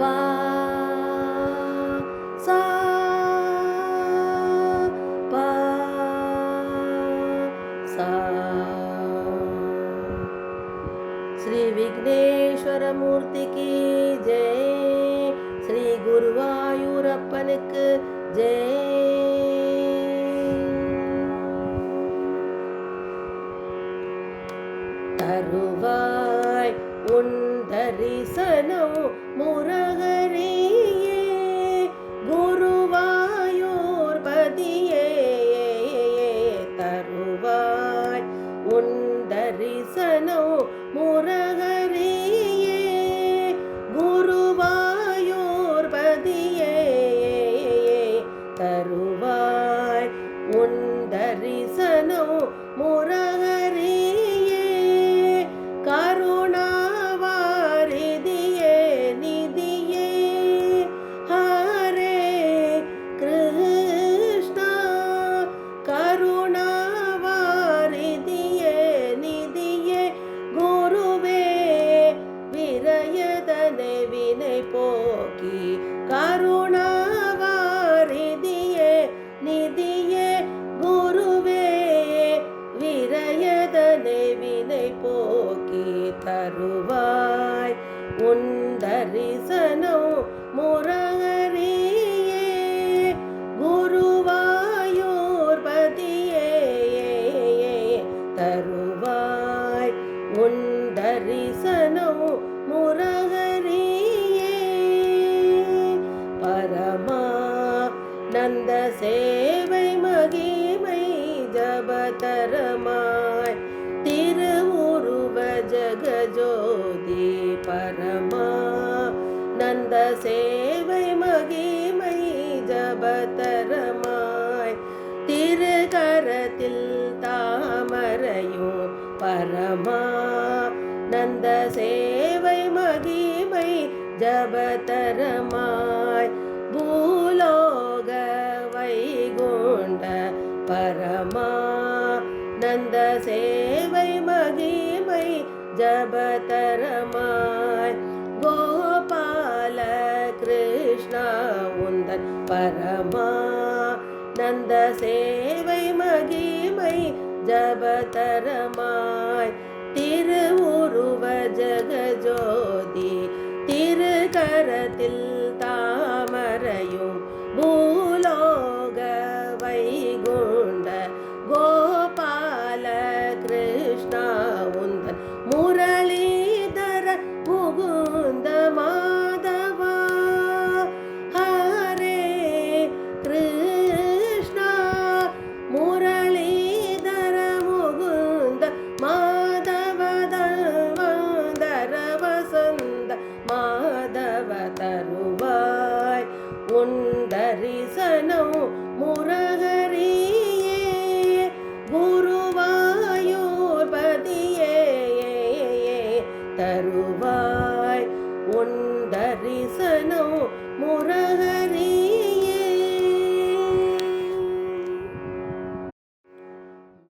पा सा पा सा। श्री विघ्नेश्वरमूर्ति की जय। श्री உன் தரிசனம் முரகரியே குருவாயூர் பதியே தருவாய் தருவாய். உன் தரிசனம் முரகரியே. குருவாயூர் பதியே தருவாய். உன் தரிசனம் சேவை மகிமை ஜபதரமாய் திருகரத்தில் தாமரையோ பரமா நந்த சேவை மகிமை ஜபதரமாய் பூலோக வைகுண்ட பரமா நந்த சேவை மகிமை ஜபதரமாய் கிருஷ்ணா உந்தன் பரமா நந்த சேவை மகிமை ஜபதரமாய். திருவுருவ ஜகஜோதி திருகரத்தில் தருவாய் முருகரியே தரிசனம் பதியே தருவாய் உன் தரிசனம்